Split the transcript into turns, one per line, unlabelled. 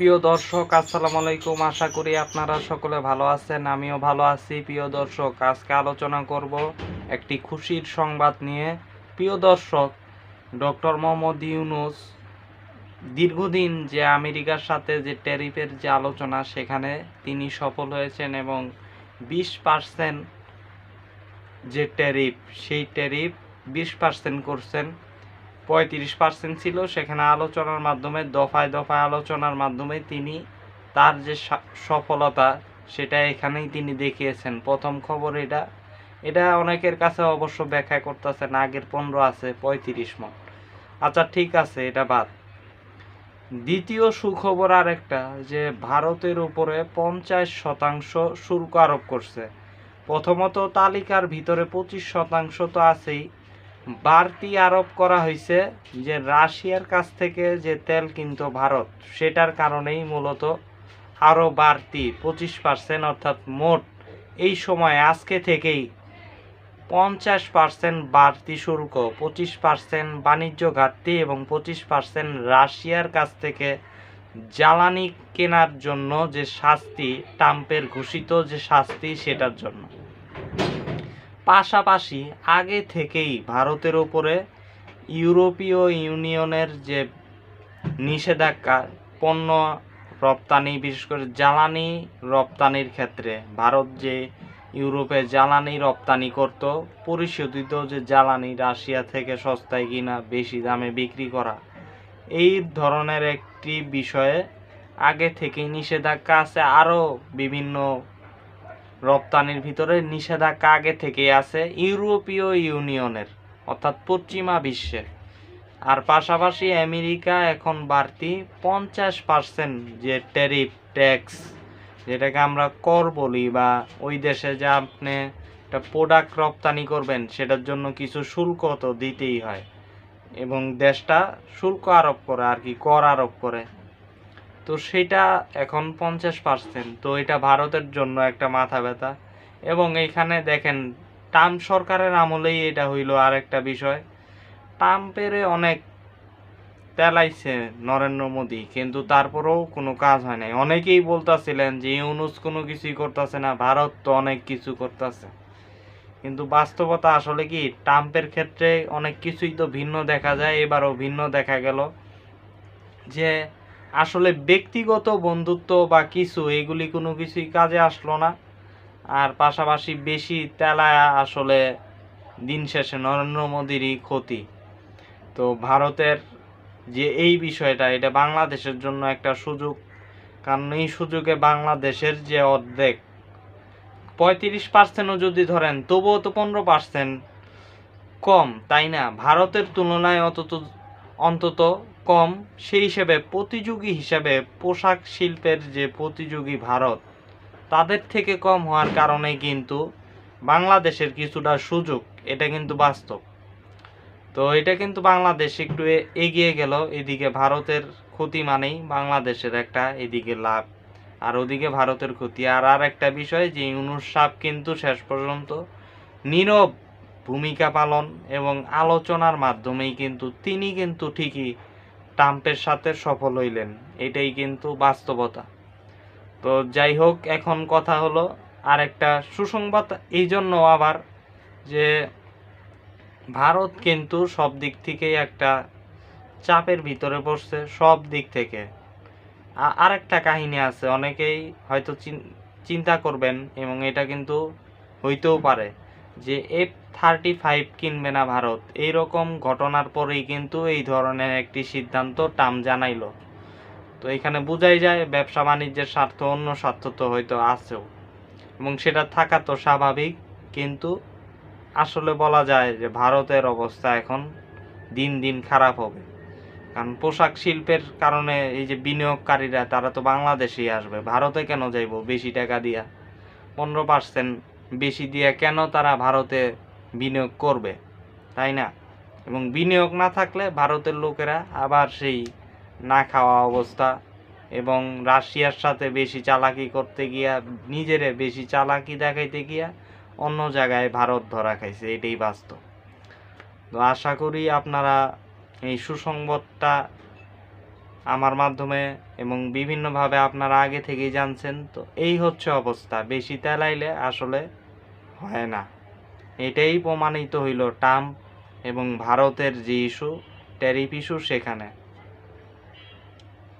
প্রিয় দর্শক, আসসালামু আলাইকুম। আশা করি আপনারা সকলে ভালো আছেন, আমিও ভালো আছি। প্রিয় দর্শক, আজকে আলোচনা করব একটি খুশির সংবাদ নিয়ে। প্রিয় দর্শক, ডক্টর মোহাম্মদ ইউনুস দীর্ঘদিন যে আমেরিকার সাথে যে ট্যারিফের যে আলোচনা, সেখানে তিনি সফল হয়েছেন এবং বিশ পার্সেন্ট যে ট্যারিফ, সেই ট্যারিফ বিশ পার্সেন্ট করছেন। পঁয়ত্রিশ পার্সেন্ট ছিল। সেখানে আলোচনার মাধ্যমে, দফায় দফায় আলোচনার মাধ্যমে তিনি তার যে সফলতা, সেটা এখানেই তিনি দেখিয়েছেন। প্রথম খবর এটা। এটা অনেকের কাছে অবশ্য ব্যাখ্যা করতেছেন, আগের পনেরো আছে, পঁয়ত্রিশ মন। আচ্ছা ঠিক আছে, এটা বাদ। দ্বিতীয় সুখবর আর একটা যে ভারতের উপরে পঞ্চাশ শতাংশ শুল্ক আরোপ করছে। প্রথমত তালিকার ভিতরে পঁচিশ শতাংশ তো আছেই। বাড়তি আরোপ করা হয়েছে যে রাশিয়ার কাছ থেকে যে তেল কিনতো ভারত, সেটার কারণেই মূলত আরও বাড়তি পঁচিশ পার্সেন্ট অর্থাৎ মোট এই সময় আজকে থেকেই পঞ্চাশ পার্সেন্ট বাড়তি শুল্ক, পঁচিশ পার্সেন্ট বাণিজ্য ঘাটতি এবং পঁচিশ পার্সেন্ট রাশিয়ার কাছ থেকে জ্বালানি কেনার জন্য যে শাস্তি, ট্রাম্পের ঘোষিত যে শাস্তি, সেটার জন্য। পাশাপাশি আগে থেকেই ভারতের ওপরে ইউরোপীয় ইউনিয়নের যে নিষেধাজ্ঞা, পণ্য রপ্তানি, বিশেষ করে জ্বালানি রপ্তানির ক্ষেত্রে ভারত যে ইউরোপে জ্বালানি রপ্তানি করত, পরিশোধিত যে জ্বালানি রাশিয়া থেকে সস্তায় কিনা বেশি দামে বিক্রি করা, এই ধরনের একটি বিষয়ে আগে থেকেই নিষেধাজ্ঞা আছে। আরও বিভিন্ন রপ্তানির ভিতরে নিষেধাজ্ঞা আগে থেকেই আছে ইউরোপীয় ইউনিয়নের, অর্থাৎ পশ্চিমা বিশ্বের। আর পাশাপাশি আমেরিকা এখন বাড়তি পঞ্চাশ পার্সেন্ট যে ট্যারিফ ট্যাক্স, যেটাকে আমরা কর বলি বা ওই দেশে যা আপনি একটা প্রোডাক্ট রপ্তানি করবেন, সেটার জন্য কিছু শুল্ক তো দিতেই হয়। এবং দেশটা শুল্ক আরোপ করে, আর কি কর আরোপ করে। তো সেটা এখন পঞ্চাশ পার্সেন্ট তো এটা ভারতের জন্য একটা মাথা ব্যথা। এবং এইখানে দেখেন, ট্রাম্প সরকারের আমলেই এটা হইল আর একটা বিষয়। ট্রাম্পের অনেক তেলাইছে নরেন্দ্র মোদী, কিন্তু তারপরেও কোনো কাজ হয় নাই। অনেকেই বলতাছিলেন যে, ইউনুস কোনো কিছুই করতেছে না, ভারত তো অনেক কিছু করতেছে। কিন্তু বাস্তবতা আসলে কি, ট্রাম্পের ক্ষেত্রে অনেক কিছুই তো ভিন্ন দেখা যায়, এবারও ভিন্ন দেখা গেল। যে আসলে ব্যক্তিগত বন্ধুত্ব বা কিছু, এগুলি কোনো কিছুই কাজে আসলো না। আর পাশাপাশি বেশি তেলায়া আসলে দিন শেষে নরেন্দ্র মোদীরই ক্ষতি। তো ভারতের যে এই বিষয়টা, এটা বাংলাদেশের জন্য একটা সুযোগ। কারণ এই সুযোগে বাংলাদেশের যে অর্ধেক, পঁয়ত্রিশ পার্সেন্টও যদি ধরেন, তবুও তো পনেরো পার্সেন্ট কম, তাই না? ভারতের তুলনায় অন্তত অন্তত কম, সেই হিসেবে প্রতিযোগী হিসেবে পোশাক শিল্পের যে প্রতিযোগী ভারত, তাদের থেকে কম হওয়ার কারণে কিন্তু বাংলাদেশের কিছুটা সুযোগ, এটা কিন্তু বাস্তব। তো এটা কিন্তু বাংলাদেশ একটু এগিয়ে গেল, এদিকে ভারতের ক্ষতি মানেই বাংলাদেশের একটা এদিকে লাভ, আর ওদিকে ভারতের ক্ষতি। আর আর একটা বিষয় যে ইউনুস সাপ কিন্তু শেষ পর্যন্ত নীরব ভূমিকা পালন এবং আলোচনার মাধ্যমেই কিন্তু তিনি কিন্তু ঠিকই ট্রাম্পের সাথে সফল হইলেন। এটাই কিন্তু বাস্তবতা। তো যাই হোক, এখন কথা হলো আর একটা সুসংবাদ। এই জন্য আবার যে ভারত কিন্তু সব দিক থেকেই একটা চাপের ভিতরে পড়ছে, সব দিক থেকে। আ- আরেকটা কাহিনী আছে, অনেকেই হয়তো চিন- চিন্তা করবেন এবং এটা কিন্তু হইতেও পারে যে এফ থার্টি ফাইভ কিনবে না ভারত। এইরকম ঘটনার পরেই কিন্তু এই ধরনের একটি সিদ্ধান্ত টাম জানাইলো। তো এখানে বোঝাই যায়, ব্যবসা বাণিজ্যের স্বার্থ অন্য স্বার্থ তো হয়তো আছেও। এবং সেটা থাকা তো স্বাভাবিক, কিন্তু আসলে বলা যায় যে ভারতের অবস্থা এখন দিন দিন খারাপ হবে। কারণ পোশাক শিল্পের কারণে এই যে বিনিয়োগকারীরা, তারা তো বাংলাদেশেই আসবে। ভারতে কেন যাইব? বেশি টাকা দিয়া। পনেরো পার্সেন্ট বেশি দিয়ে কেন তারা ভারতে বিনিয়োগ করবে, তাই না? এবং বিনিয়োগ না থাকলে ভারতের লোকেরা আবার সেই না খাওয়া অবস্থা এবং রাশিয়ার সাথে বেশি চালাকি করতে গিয়া, নিজেরে বেশি চালাকি দেখাইতে গিয়া অন্য জায়গায় ভারত ধরা খাইছে, এটাই বাস্তব। তো আশা করি আপনারা এই সুসংবাদটা আমার মাধ্যমে এবং বিভিন্নভাবে আপনারা আগে থেকেই জানছেন, তো এই হচ্ছে অবস্থা। বেশি তেলাইলে আসলে হয় না। এটাই প্রমাণিত হইল ট্রাম্প এবং ভারতের যে ইস্যু ট্যারিফ ইস্যু সেখানে।